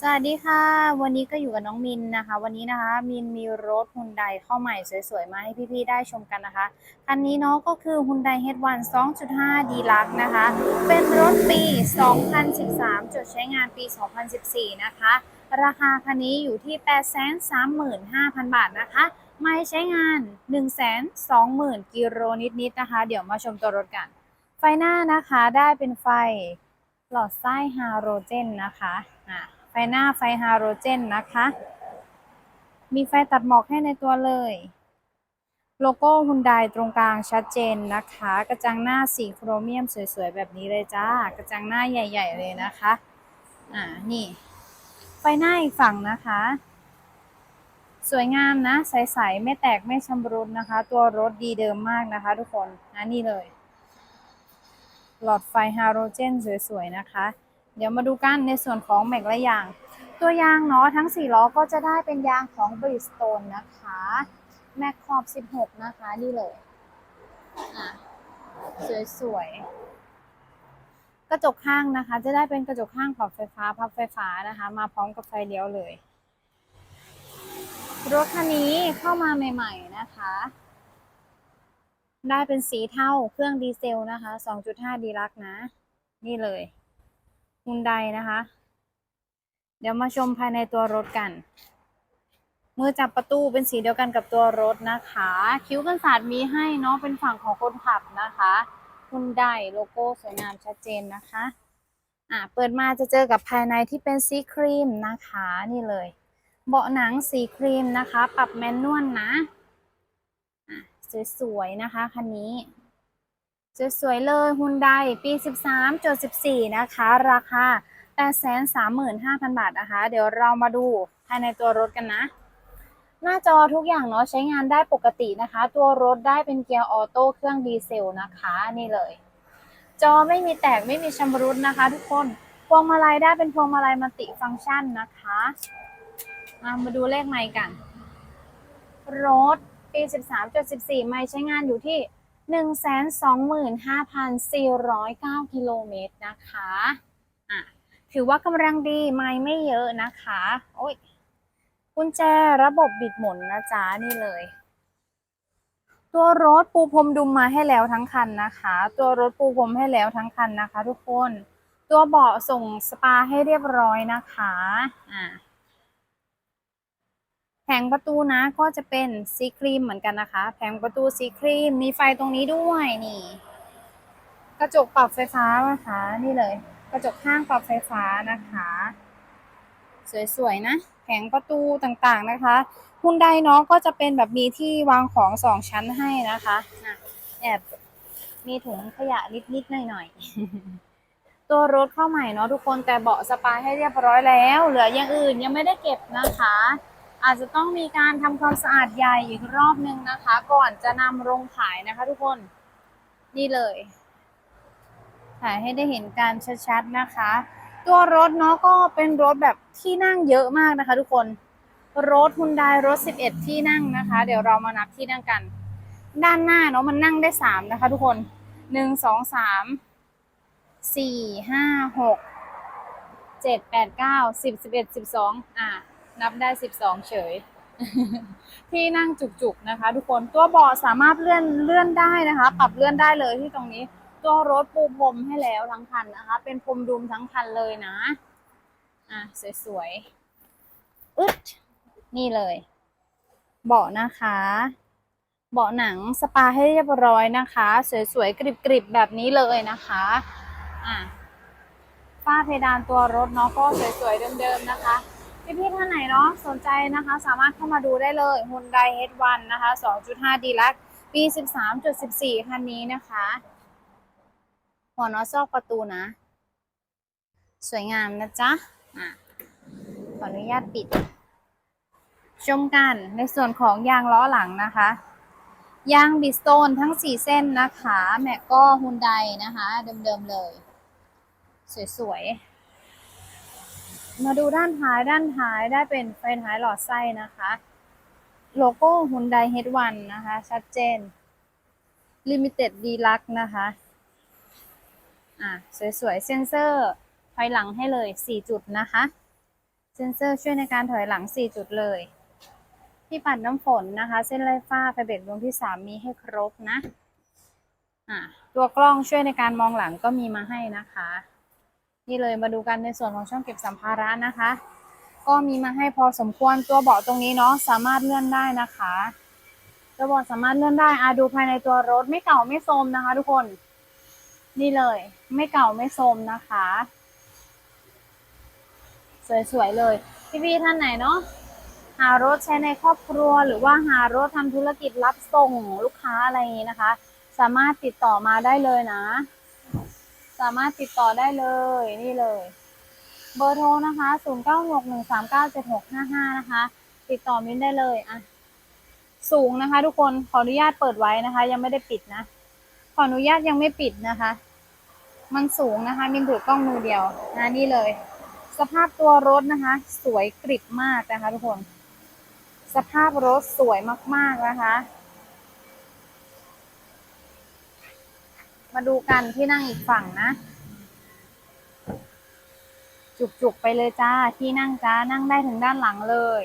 สวัสดีค่ะ วันนี้ก็อยู่กับน้องมินนะคะ วันนี้นะคะ มินมีรถฮุนไดเข้าใหม่สวยๆ มาให้พี่ๆ ได้ชมกันนะคะ คันนี้เนาะก็คือฮุนได H1 2.5 d l u x นะคะ เป็นรถปี 2013จดใช้งานปี 2014 นะคะ ราคาคันนี้อยู่ที่ 835,000 บาทนะคะ ไม่ใช้งาน 120,000 กิโลนิดๆ นะคะ เดี๋ยวมาชมตัวรถกัน ไฟหน้านะคะได้เป็นไฟหลอดไส้ฮาโรเจนนะคะอะ ไฟหน้าไฟฮาโรเจนนะคะ มีไฟตัดหมอกให้ในตัวเลย โลโก้ฮุนไดตรงกลางชัดเจนนะคะ กระจังหน้าสีโครเมียมสวยๆ แบบนี้เลยจ้า กระจังหน้าใหญ่ ๆ เลยนะคะ อ่า นี่ ไฟหน้าอีกฝั่งนะคะ สวยงามนะ ใสๆ ไม่แตกไม่ชำรุดนะคะ ตัวรถดีเดิมมากนะคะ ทุกคนนะนี่เลย หลอดไฟฮาโรเจนสวยๆ นะคะ เดี๋ยวมาดูกันในส่วนของแม็กและยาง ตัวยางเนาะทั้ง 4 ล้อก็จะได้เป็นยางของ Bridgestone นะคะ แม็กขอบ 16 นะคะนี่เลยอะสวยๆ กระจกข้างนะคะ จะได้เป็นกระจกข้างปรับไฟฟ้าพับไฟฟ้านะคะ มาพร้อมกับไฟเลี้ยวเลยรถคันนี้เข้ามาใหม่ ๆ นะคะ ได้เป็นสีเทาเครื่องดีเซลนะคะ 2.5 ดีลักนะ นี่เลย ฮุนไดนะคะ เดี๋ยวมาชมภายในตัวรถกัน มือจับประตูเป็นสีเดียวกันกับตัวรถนะคะ คิ้วกันศาสตร์มีให้เนาะเป็นฝั่งของคนขับนะคะฮุนไดโลโก้สวยงามชัดเจนนะคะอ่าเปิดมาจะเจอกับภายในที่เป็นสีครีมนะคะนี่เลย เบาะหนังสีครีมนะคะ ปรับแมนนวลนะอะสวยๆนะคะคันนี้ สวยๆเลยฮุนไดปี 13.14 นะคะ ราคา 835,000 บาทนะคะ เดี๋ยวเรามาดูภายในตัวรถกันนะ หน้าจอทุกอย่างเนาะใช้งานได้ปกตินะคะ ตัวรถได้เป็นเกียร์ออโต้เครื่องดีเซลนะคะ นี่เลย จอไม่มีแตกไม่มีชำรุดนะคะ ทุกคนพวงมาลัยได้เป็นพวงมาลัยมัลติฟังก์ชันนะคะมาดูเลขไมค์กัน รถปี 13.14 ไมล์ใช้งานอยู่ที่ 125,409 กิโลเมตรนะคะอะถือว่ากำลังดีไม่ไม่เยอะนะคะ โอ้ยกุญแจระบบบิดหมุนนะจ๊ะ นี่เลย ตัวรถปูพรมดุมมาให้แล้วทั้งคันนะคะ ตัวรถปูพรมให้แล้วทั้งคันนะคะ ทุกคน ตัวเบาะส่งสปาให้เรียบร้อยนะคะ อ่า แผงประตูนะก็จะเป็นสีครีมเหมือนกันนะคะ แผงประตูสีครีมมีไฟตรงนี้ด้วยนี่ กระจกปรับไฟฟ้านะคะนี่เลย กระจกข้างปรับไฟฟ้านะคะ สวยๆนะ แผงประตูต่างๆนะคะฮุนไดเนาะก็จะเป็นแบบมีที่วางของสองชั้นให้นะคะอะแอบมีถุงขยะนิดๆหน่อยๆ ตัวรถเข้าใหม่เนาะทุกคนแต่เบาะสปาให้เรียบร้อยแล้ว เหลืออย่างอื่นยังไม่ได้เก็บนะคะ อาจจะต้องมีการทำความสะอาดใหญ่อีกรอบนึงนะคะ ก่อนจะนำลงขายนะคะ ทุกคนนี่เลยถ่ายให้ได้เห็นการชัดๆนะคะ ตัวรถเนาะก็เป็นรถแบบที่นั่งเยอะมากนะคะ ทุกคนรถฮุนไดรถ 11 ที่นั่งนะคะ เดี๋ยวเรามานับที่นั่งกัน ด้านหน้าเนาะมันนั่งได้ 3 นะคะ ทุกคน 1 2 3 4 5 6 7 8 9 10 11 12 อะ นับได้ 12 เฉย ที่นั่งจุกๆนะคะ ทุกคนตัวเบาะสามารถเลื่อนเลื่อนได้นะคะ ปรับเลื่อนได้เลยที่ตรงนี้ ตัวรถปูพรมให้แล้วทั้งคันนะคะ เป็นพรมดุมทั้งคันเลยนะ อะสวยๆอึดนี่เลย เบาะนะคะ เบาะหนังสปาให้เรียบร้อยนะคะ สวยๆกริบๆแบบนี้เลยนะคะ อะฝ้าเพดานตัวรถเนาะก็สวยๆเดิมๆนะคะ พี่ๆท่านไหนเนาะสนใจนะคะ สามารถเข้ามาดูได้เลย Hyundai H1 นะคะ 2.5 d l u x ปี 13.14 คันนี้นะคะ หัวน็อตซอกประตูนะ สวยงามนะจ๊ะอะขออนุญาตปิด ชมกันในส่วนของยางล้อหลังนะคะยางบิสโตนทั้ง 4 เส้นนะคะ แม็กก็ฮุนไดนะคะ เดิมๆเลย สวยๆ มาดูด้านท้ายด้านท้ายได้เป็นไฟท้ายหลอดไส้นะคะ โลโก้ฮุนได H1 นะคะ ชัดเจน Limited Deluxe นะคะอะสวยๆ เซ็นเซอร์ไฟหลังให้เลย 4 จุดนะคะ เซนเซอร์ช่วยในการถอยหลัง 4 จุดเลย ที่ปัดน้ำฝนนะคะ เส้นไล่ฟ้าไฟเบรกดวงที่ 3 มีให้ครบนะอะตัวกล้องช่วยในการมองหลังก็มีมาให้นะคะ นี่เลยมาดูกันในส่วนของช่องเก็บสัมภาระนะคะ ก็มีมาให้พอสมควรตัวเบาะตรงนี้เนาะสามารถเลื่อนได้นะคะตัวเบาะสามารถเลื่อนได้อาดูภายในตัวรถไม่เก่าไม่โทรมนะคะ ทุกคน นี่เลย ไม่เก่าไม่โทรมนะคะ สวยๆเลยพี่ๆท่านไหนเนาะหารถใช้ในครอบครัวหรือว่าหารถทำธุรกิจรับส่งลูกค้าอะไรอย่างนี้นะคะ สามารถติดต่อมาได้เลยนะ สามารถติดต่อได้เลยนี่เลย เบอร์โทรนะคะ 0961397655 นะคะ ติดต่อมิ้นได้เลยอะสูงนะคะ ทุกคนขออนุญาตเปิดไว้นะคะ ยังไม่ได้ปิดนะ ขออนุญาตยังไม่ปิดนะคะ มันสูงนะคะ มินถือกล้องมือเดียวนะนี่เลย สภาพตัวรถนะคะ สวยกริบมากนะคะ ทุกคน สภาพรถสวยมากๆนะคะ มาดูกันที่นั่งอีกฝั่งนะ จุกๆไปเลยจ้า ที่นั่งจ้า นั่งได้ถึงด้านหลังเลย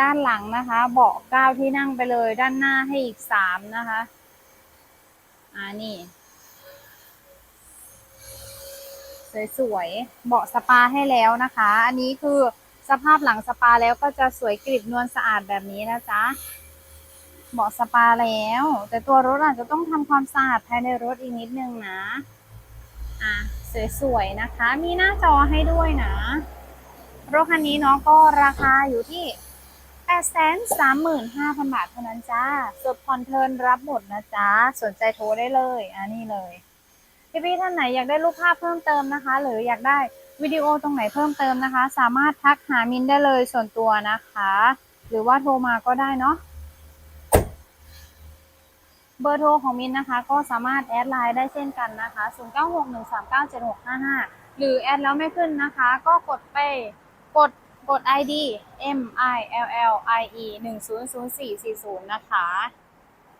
ด้านหลังนะคะ เบาะเก้าที่นั่งไปเลย ด้านหน้าให้อีกสามนะคะ อ่านี่ สวยๆ เบาะสปาให้แล้วนะคะ อันนี้คือสภาพหลังสปาแล้วก็จะสวยกริบนวลสะอาดแบบนี้นะจ๊ะ เบาะสปาแล้ว แต่ตัวรถอาจจะต้องทำความสะอาดภายในรถอีกนิดนึงนะ อะสวยๆนะคะ มีหน้าจอให้ด้วยนะ รถคันนี้เนาะก็ราคาอยู่ที่835,000บาทเท่านั้นจ้าสดผ่อนเทิร์นรับหมดนะจ๊ะสนใจโทรได้เลยอะนี่เลย พี่ๆท่านไหนอยากได้รูปภาพเพิ่มเติมนะคะ หรืออยากได้วิดีโอตรงไหนเพิ่มเติมนะคะ สามารถทักหามินได้เลยส่วนตัวนะคะ หรือว่าโทรมาก็ได้เนาะ เบอร์โทรของมินนะคะ ก็สามารถแอดไลน์ได้เช่นกันนะคะ 0961397655 หรือแอดแล้วไม่ขึ้นนะคะ ก็กดไปกดกด ID M I L L I E 100440 นะคะ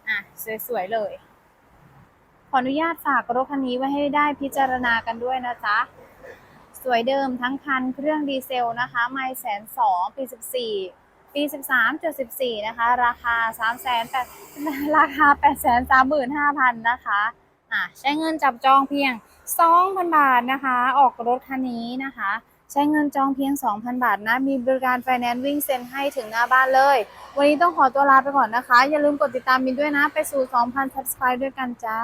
อะ สวย ๆ เลย ขออนุญาตฝากรถคันนี้ไว้ให้ได้พิจารณากันด้วยนะจ๊ะ สวยเดิมทั้งคันเครื่องดีเซลนะคะ ไม่แสนสองปี14 ปี 13.14 นะคะ ราคา 3 8 0 0ราคา 835,000 นะคะอะใช้เงินจับจองเพียง 2,000 บาทนะคะ ออกรถคันนี้นะคะ ใช้เงินจองเพียง 2,000 บาทนะ มีบริการไฟแนนซ์วิ่งเซ็นให้ถึงหน้าบ้านเลย วันนี้ต้องขอตัวลาไปก่อนนะคะ อย่าลืมกดติดตามมินด้วยนะ ไปสู่ 2,000 subscribe ด้วยกันจ้า